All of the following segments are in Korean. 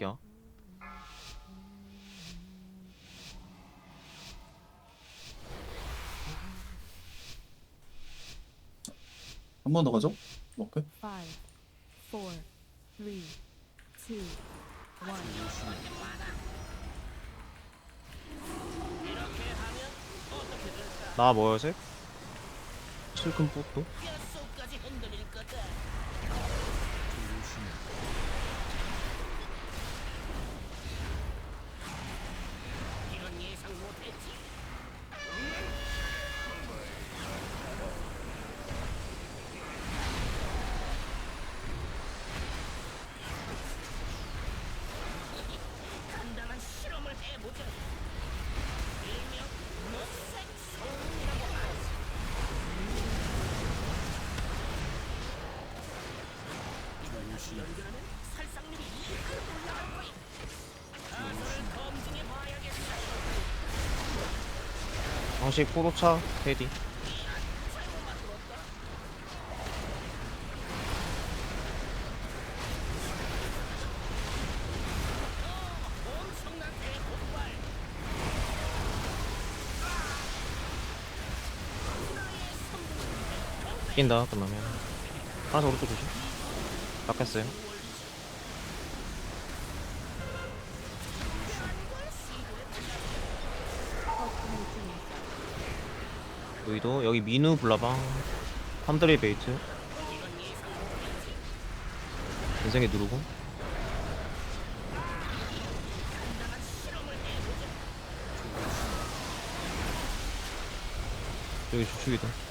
갈게요. 한 번 더 가죠? 오케이. Five, four, three, two, one. 나 뭐였지? 실금 뽀또? 방식 포도차 테디. 낀다 끝나면. 하나씩 오른쪽 조심 닦였어요. 여기도 여기 민우 블라방 함드레 베이트. 인생에 누르고. 여기 주축이다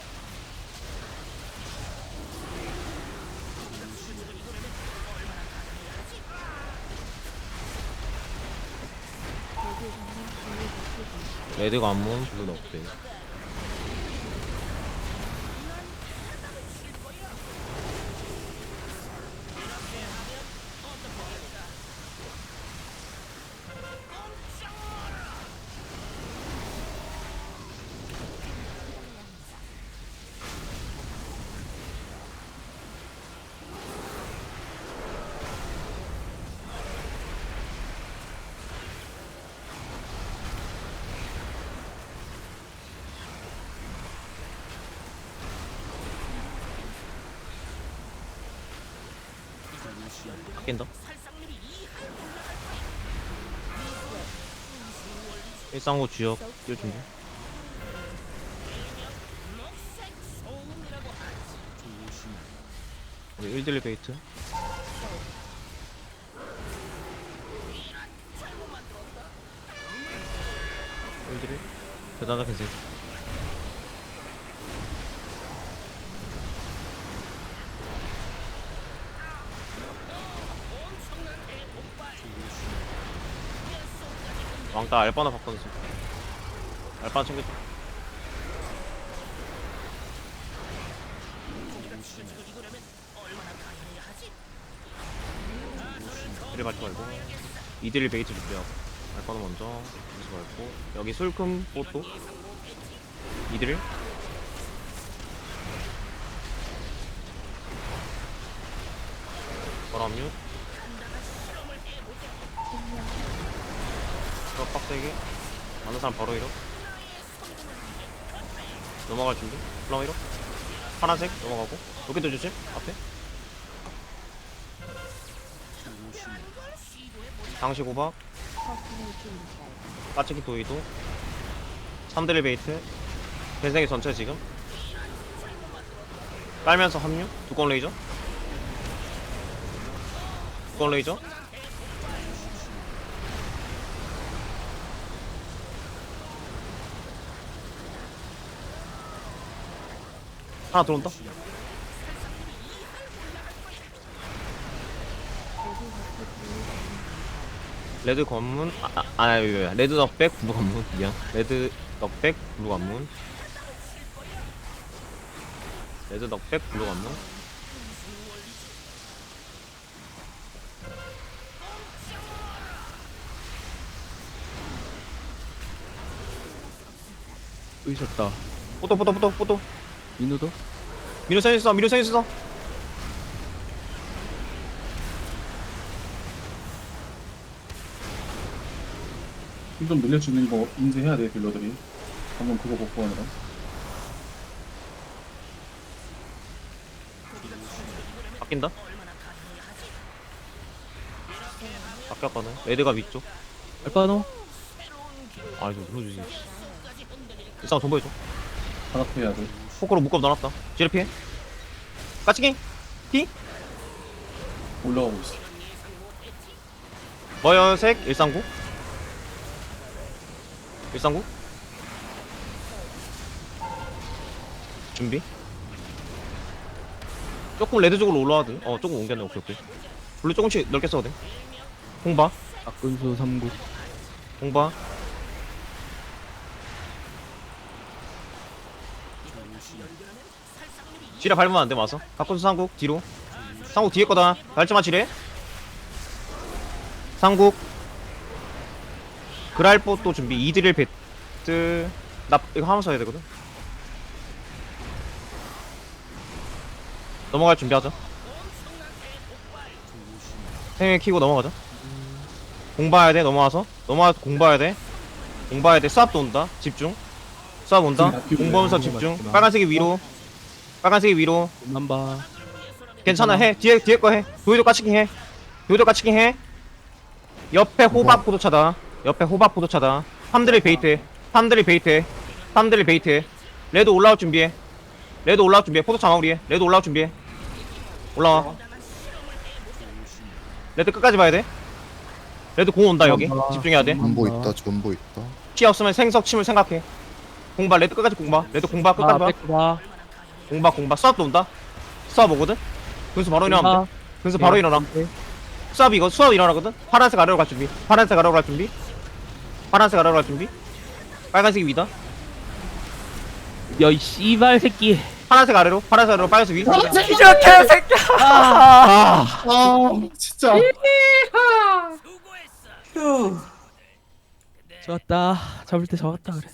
레드가 안문 블루는 없대 낀다 일상호 주역 띄워 준비. 우리 1딜 베이트. 일딜 대단한 캔슬 왕따 알바나 바꿔주세요 알바 챙겨줘 이리 밟지 말고. 이들 베이트 준비하고 알바도 먼저. 여기서 밟고. 여기 술금 포토 이들 바람유 더 빡세게. 많은 사람 바로 이러 넘어갈 준비. 플라워 이러 파란색 넘어가고. 여기도 조심. 앞에. 당시 고박. 까치기 도이도 3드릴 베이트. 벤생이 전체 지금. 깔면서 합류. 두꺼운 레이저. 두꺼운 레이저 하나 들어온다 레드 관문 아, 아, 아 여기. 레드 넉백 블루 관문 미안 레드 넉백 블루 관문 레드 넉백 블루 관문 으셨다. 포토 포토 포토 포토 민우도? 미루 선 있어 미루 선 있어 좀 늘려주는 거 인지해야 돼 딜러들이. 방금 그거 복구하느라. 바뀐다? 바뀌었거든. 레드가 위쪽. 알바노? 아 이거 눌러주지? 일단 돈 보여줘. 바닥 해야 돼 포크로 묶어 넣어놨다. 지뢰 피해. 까치기. 피 올라가고 있어. 머연색 139 139 준비. 조금 레드 쪽으로 올라와도 돼. 어 조금 옮겼네 오케이 오케이. 블루 조금씩 넓게 써도 돼. 홍바. 박근수 3국 홍바 지뢰 밟으면 안돼 와서. 가꾼수 상국 뒤로. 상국 뒤에 거다. 밟지마 지뢰. 상국. 그랄포 또 준비. 이드릴 배트. 나 이거 하면 써야 되거든. 넘어갈 준비하자. 생일 키고 넘어가자. 공 봐야 돼 넘어와서. 넘어와서 공 봐야 돼. 공 봐야 돼. 수압도 온다. 집중. 수압 온다. 공 보면서 집중. 빨간색이 위로 빨간색이 위로. 남바 괜찮아 해. 뒤에 뒤에 거 해. 도이도 까치기 해. 도이도 까치기 해. 옆에 호박 포도차다. 옆에 호박 포도차다. 함들이 베이트. 함들이 베이트. 함들이 베이트. 레드 올라올 준비해. 레드 올라올 준비해. 포도차 마무리해 레드 올라올 준비해. 올라와. 레드 끝까지 봐야 돼. 레드 공 온다 여기. 집중해야 돼. 전보 있다 전보 있다. 피 없으면 생석 침을 생각해. 공바 레드 끝까지 공바 레드 공바 끝까지 아 봐. 백바 공바 공바 수압도 온다? 수압 오거든? 근수 바로 일어나면 돼. 근수 바로 일어나 수압 이거 수압 일어나거든? 파란색 아래로 갈 준비. 파란색 아래로 갈 준비. 파란색 아래로 갈 준비. 빨간색이 위다. 야이 씨발 새끼. 파란색 아래로 파란색 아래로 빨간색 위. 아 진짜. 좋았다. 잡을 때 잡았다 그래도